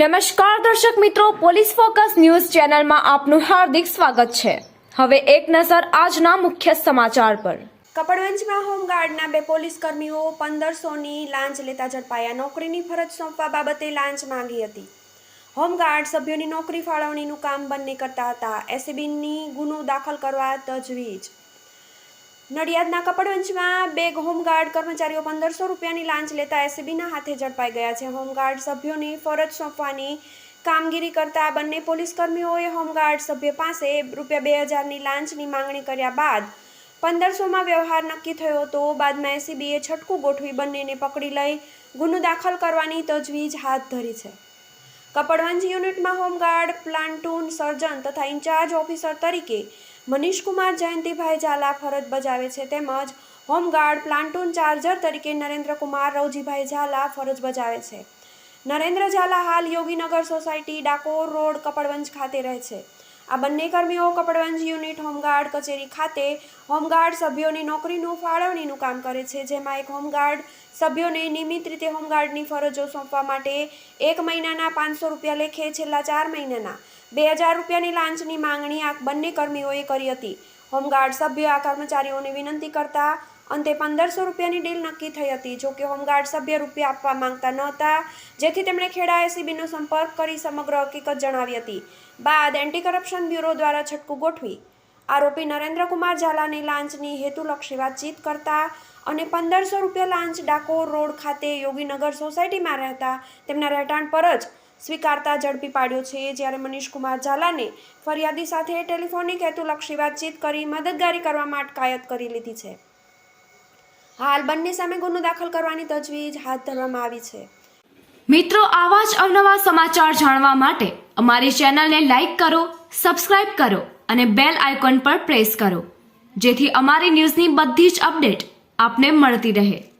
નમસ્કાર દર્શક મિત્રો, પોલીસ ફોકસ ન્યૂઝ ચેનલમાં આપનું હાર્દિક સ્વાગત છે. હવે એક નજર આજના મુખ્ય સમાચાર પર. કપડવંજમાં હોમગાર્ડના બે પોલીસ કર્મીઓ પંદરસોની લાંચ લેતા ઝડપાયા. નોકરીની ફરજ સોંપવા બાબતે લાંચ માંગી હતી. હોમગાર્ડ સભ્યોની નોકરી ફાળવણીનું કામ બંને કરતા હતા. એસીબીની ગુનો દાખલ કરવા તજવીજ નડિયાદના કપડવંજમાં બે હોમગાર્ડ કર્મચારીઓ પંદરસો રૂપિયાની લાંચ લેતા એસીબીના હાથે ઝડપાઈ ગયા છે. હોમગાર્ડ સભ્યોની ફરજ સોંપવાની કામગીરી કરતા બંને પોલીસ કર્મીઓએ હોમગાર્ડ સભ્ય પાસે રૂપિયા બે હજારની લાંચની માંગણી કર્યા બાદ પંદરસોમાં વ્યવહાર નક્કી થયો હતો. બાદમાં એસીબીએ છટકું ગોઠવી બંનેને પકડી લઈ ગુનો દાખલ કરવાની તજવીજ હાથ ધરી છે. કપડવંજ યુનિટમાં હોમગાર્ડ, પ્લાન્ટૂન સર્જન તથા ઇન્ચાર્જ ઓફિસર તરીકે મનીષકુમાર જયંતિભાઈ ઝાલા ફરજ બજાવે છે તેમજ હોમગાર્ડ, પ્લાન્ટૂન ચાર્જર તરીકે નરેન્દ્રકુમાર રવજીભાઈ ઝાલા ફરજ બજાવે છે. નરેન્દ્ર ઝાલા હાલ યોગીનગર સોસાયટી ડાકોર રોડ, કપડવંજ ખાતે રહે છે. આ બંને કર્મીઓ કપડવંજ યુનિટ હોમગાર્ડ કચેરી ખાતે હોમગાર્ડ સભ્યોની નોકરીનું ફાળવણીનું કામ કરે છે. જેમાં એક હોમગાર્ડ સભ્યોને નિયમિત રીતે હોમગાર્ડની ફરજો સોંપવા માટે એક મહિનાના પાંચસો રૂપિયા લેખે છેલ્લા ચાર મહિનાના બે હજાર રૂપિયાની લાંચની માંગણી આ બંને કર્મીઓએ કરી હતી. હોમગાર્ડ સભ્ય આ કર્મચારીઓને વિનંતી કરતા અંતે પંદરસો રૂપિયાની ડીલ નક્કી થઈ હતી. જોકે હોમગાર્ડ સભ્ય રૂપિયા આપવા માંગતા ન હતા, જેથી તેમણે ખેડા એસીબીનો સંપર્ક કરી સમગ્ર હકીકત જણાવી હતી. બાદ એન્ટી કરપ્શન બ્યુરો દ્વારા છટકું ગોઠવી. આરોપી નરેન્દ્રકુમાર ઝાલાની લાંચની હેતુલક્ષી વાતચીત કરતા અને પંદરસો રૂપિયા લાંચ ડાકોર રોડ ખાતે યોગીનગર સોસાયટીમાં રહેતા તેમના રહેઠાણ પર જ સ્વીકારતા ઝડપી પાડ્યો છે. જ્યારે મનીષકુમાર ઝાલાને ફરિયાદી સાથે ટેલિફોનિક હેતુલક્ષી વાતચીત કરી મદદગારી કરવામાં અટકાયત કરી લીધી છે. હાલ બંને સામે ગુનો દાખલ કરવાની તજવીજ હાથ ધરવામાં આવી છે. મિત્રો, આવા જ અવનવા સમાચાર જાણવા માટે અમારી ચેનલને લાઈક કરો, સબસ્ક્રાઇબ કરો અને બેલ આઇકોન પર પ્રેસ કરો. જેથી અમારી ન્યૂઝની બધી જ અપડેટ આપને મળતી રહે.